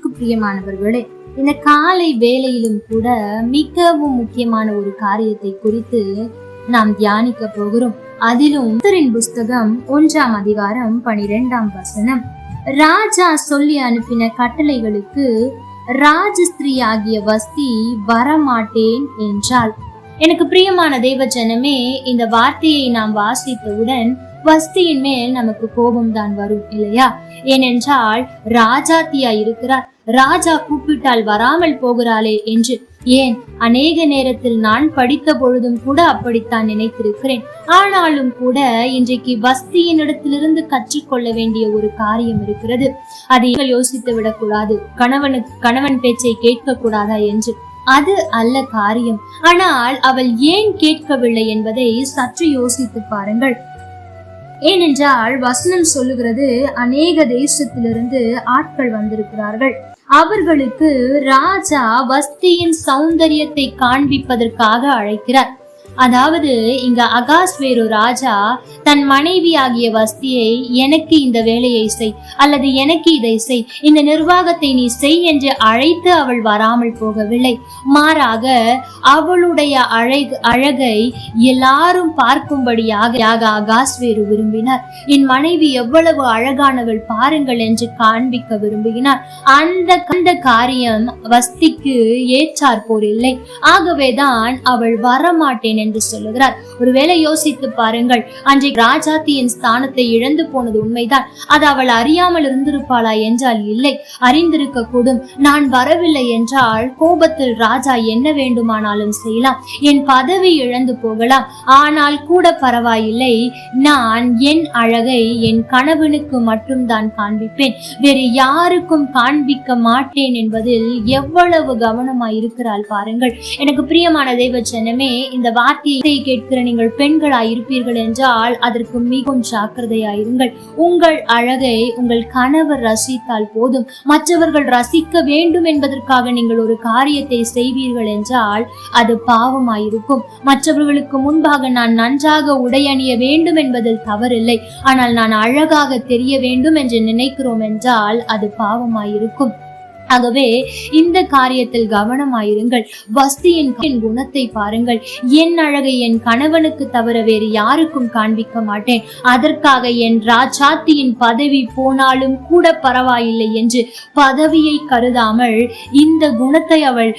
கர்த்தருக்கு பிரியமானவர்களே இந்த காலை வேலையிலும் கூட மிகவும் முக்கியமான ஒரு காரியத்தை குறித்து நாம் தியானிக்க போகிறோம். அதிலும் புஸ்தகம் ஒன்றாம் அதிகாரம் பனிரெண்டாம் வசனம். ராஜா சொல்லி அனுப்பின கட்டளைகளுக்கு ராஜஸ்திரீ ஆகிய வஸ்தி வரமாட்டேன் என்றாள். எனக்கு பிரியமான தேவ ஜனமே இந்த வார்த்தையை நாம் வாசித்தவுடன் வஸ்தியின் மேல் நமக்கு கோபம் தான் வரும் இல்லையா? ஏனென்றால் ராஜாத்தியா இருக்கிறார். ராஜா கூப்பிட்டால் வராமல் போகிறாளே என்று. ஏன்? அநேக நேரத்தில் நான் படித்த பொழுதும் கூட அப்படித்தான் நினைத்திருக்கிறேன். ஆனாலும் கூட இன்றைக்கு வஸ்தியினிடத்திலிருந்து கற்றுக்கொள்ள வேண்டிய ஒரு காரியம் இருக்கிறது. அதை யோசித்து விடக்கூடாது. கணவனுக்கு கணவன் பேச்சை கேட்க கூடாதா என்று. அது அல்ல காரியம். ஆனால் அவள் ஏன் கேட்கவில்லை என்பதை சற்று யோசித்து பாருங்கள். ஏனென்றால் வசனம் சொல்லுகிறது அநேக தேசத்திலிருந்து ஆட்கள் வந்திருக்கிறார்கள். அவர்களுக்கு ராஜா வஸ்தியின் சௌந்தரியத்தை காண்பிப்பதற்காக அழைக்கிறார். அதாவது இங்க அகாஸ்வேரு ராஜா தன் மனைவி ஆகிய வஸ்தியை எனக்கு இந்த வேலையை செய் அல்லது எனக்கு இதை செய் இந்த நிர்வாகத்தை நீ செய் என்று அழைத்து அவள் வராமல் போகவில்லை. மாறாக அவளுடைய அழகு அழகை எல்லாரும் பார்க்கும்படியாக அகாஸ்வேரு விரும்பினார். என் மனைவி எவ்வளவு அழகானவள் பாருங்கள் என்று காண்பிக்க விரும்புகிறார் அந்த அந்த காரியம் வஸ்திக்கு ஏற்றார் போரில்லை இல்லை. ஆகவேதான் அவள் வரமாட்டேன் என்று சொல்லுகிறார். ஒருவேளை யோசித்து பாருங்கள் அன்றைக்கு ராஜாத்தியின் ஸ்தானத்தை இழந்து போனது உண்மைதான். அது அவள் அறியாமல் இருந்திருப்பாளா என்றால் இல்லை. அறிந்திருக்க கூடும் நான் வரவில்லை என்றால் கோபத்தில் ராஜா என்ன வேண்டுமானாலும் செய்யலாம். என் பதவி இழந்து போகலாம். ஆனால் கூட பரவாயில்லை. நான் என் அழகை என் கணவனுக்கு மட்டும்தான் காண்பிப்பேன். வேறு யாருக்கும் காண்பிக்க மாட்டேன் என்பதில் எவ்வளவு கவனமாய் இருக்கிறாள் பாருங்கள். எனக்கு பிரியமான தெய்வ ஜனமே இந்த வார்த்தையை கேட்கிற நீங்கள் பெண்களாய் இருப்பீர்கள் என்றால் அதற்கு மிகவும் ஜாக்கிரதையாயிருங்கள். உங்கள் அழகை உங்கள் கணவர் ரசித்தால் போதும். மற்றவர்கள் ரசிக்க வேண்டும் என்பதற்காக நீங்கள் ஒரு காரியத்தை செய்வீர்கள் என்றால் அது பாவமாயிருக்கும். மற்றவர்களுக்கு முன்பாக நான் நன்றாக உடையணிய வேண்டும் என்பதில் தவறில்லை. ஆனால் நான் அழகாக தெரிய வேண்டும் என்று நினைக்கிறோம் என்றால் அது பாவமாயிருக்கும். ஆகவே இந்த காரியத்தில் கவனமாயிருங்கள். வஸ்தியின் குணத்தை பாருங்கள். என் அழகை என் கணவனுக்கு தவிர வேறு யாருக்கும் காண்பிக்க மாட்டேன். அதற்காக என் ராஜாத்தியின் பதவி போனாலும் கூட பரவாயில்லை என்று பதவியை கருதாமல் இந்த குணத்தை அவள்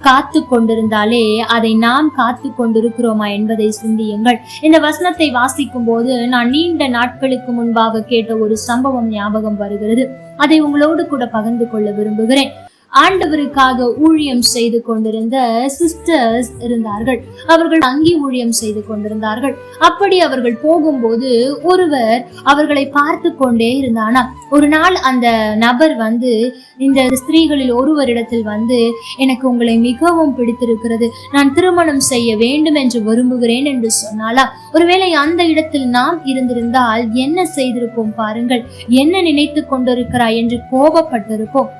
காத்து கொண்டிருந்தாலே அதை நாம் காத்து கொண்டிருக்கிறோமா என்பதை சிந்தியுங்கள். இந்த வசனத்தை வாசிக்கும் போது நான் நீண்ட நாட்களுக்கு முன்பாக கேட்ட ஒரு சம்பவம் ஞாபகம் வருகிறது. அதை உங்களோடு கூட பகிர்ந்து கொள்ள விரும்புகிறேன். ஆண்டவருக்காக ஊழியம் செய்து கொண்டிருந்த சிஸ்டர்ஸ் இருந்தார்கள். அவர்கள் தங்கி ஊழியம் செய்து கொண்டிருந்தார்கள். அப்படி அவர்கள் போகும்போது ஒருவர் அவர்களை பார்த்து கொண்டே இருந்தானா. ஒரு நாள் அந்த நபர் வந்து இந்த ஸ்திரீகளில் ஒருவரிடத்தில் வந்து எனக்கு உங்களை மிகவும் பிடித்திருக்கிறது. நான் திருமணம் செய்ய வேண்டும் என்று விரும்புகிறேன் என்று சொன்னாலா ஒருவேளை அந்த இடத்தில் நாம் இருந்திருந்தால் என்ன செய்திருப்போம் பாருங்கள். என்ன நினைத்து கொண்டிருக்கிறாய் என்று கோபப்பட்டிருப்போம்.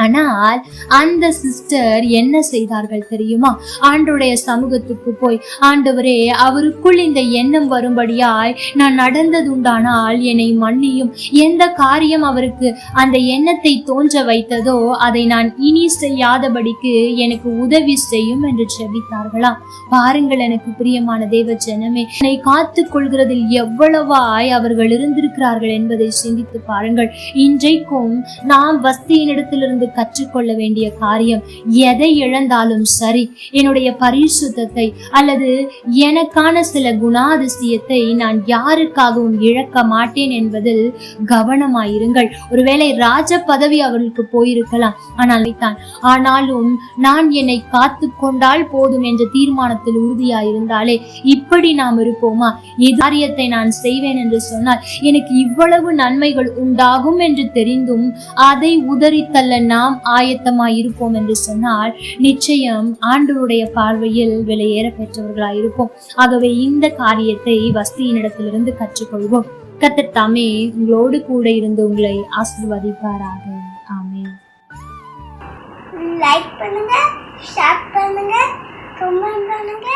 ஆனால் அந்த சிஸ்டர் என்ன செய்தார்கள் தெரியுமா? ஆண்டுடைய சமூகத்துக்கு போய் ஆண்டவரே அவருக்குள் இந்த எண்ணம் வரும்படியாய் நான் நடந்ததுண்டானால் என்னை மன்னியும். எந்த காரியம் அவருக்கு அந்த எண்ணத்தை தோன்ற வைத்ததோ அதை நான் இனி செய்யாதபடிக்கு எனக்கு உதவி செய்யும் என்று செபித்தார்களாம் பாருங்கள் எனக்கு பிரியமான தேவ ஜனமே என்னை காத்து கொள்கிறதில் எவ்வளவாய் அவர்கள் இருந்திருக்கிறார்கள் என்பதை சிந்தித்து பாருங்கள். இன்றைக்கும் நாம் வஸ்தியினிடத்திலிருந்து கற்றுக்கொள்ள வேண்டிய காரியம் எதை இழந்தாலும் சரி என்னுடைய பரிசுத்தத்தை அல்லது எனக்கான சில குணாதிசயத்தை நான் யாருக்காகவும் இழக்க மாட்டேன் என்பதில் கவனமாயிருங்கள். ஒருவேளை ராஜ பதவி அவர்களுக்கு போயிருக்கலாம். ஆனால் தான் ஆனாலும் நான் என்னை காத்து கொண்டால் போதும் என்ற தீர்மானத்தில் உறுதியாயிருந்தாலே இப்படி நாம் இருப்போமா? இதாரியத்தை நான் செய்வேன் என்று சொன்னால் எனக்கு இவ்வளவு நன்மைகள் உண்டாகும் என்று தெரிந்தும் அதை உதறித்தள்ள நாம் ஆயத்தமாய் இருப்போம் என்று சொன்னால் நிச்சயம் ஆண்டவருடைய பார்வையில் விலையேற பெற்றவர்களாய் இருப்போம் ஆகவே இந்த காரியத்தை வஸ்தியினிடத்திலிருந்து கற்றுக்கொள்வோம். கத்தர் தாமே உங்களோடு கூட இருந்து உங்களை ஆசிர்வதிப்பாராக. ஆமே லைக் பண்ணுங்க ஷேர் பண்ணுங்க கமெண்ட் பண்ணுங்க.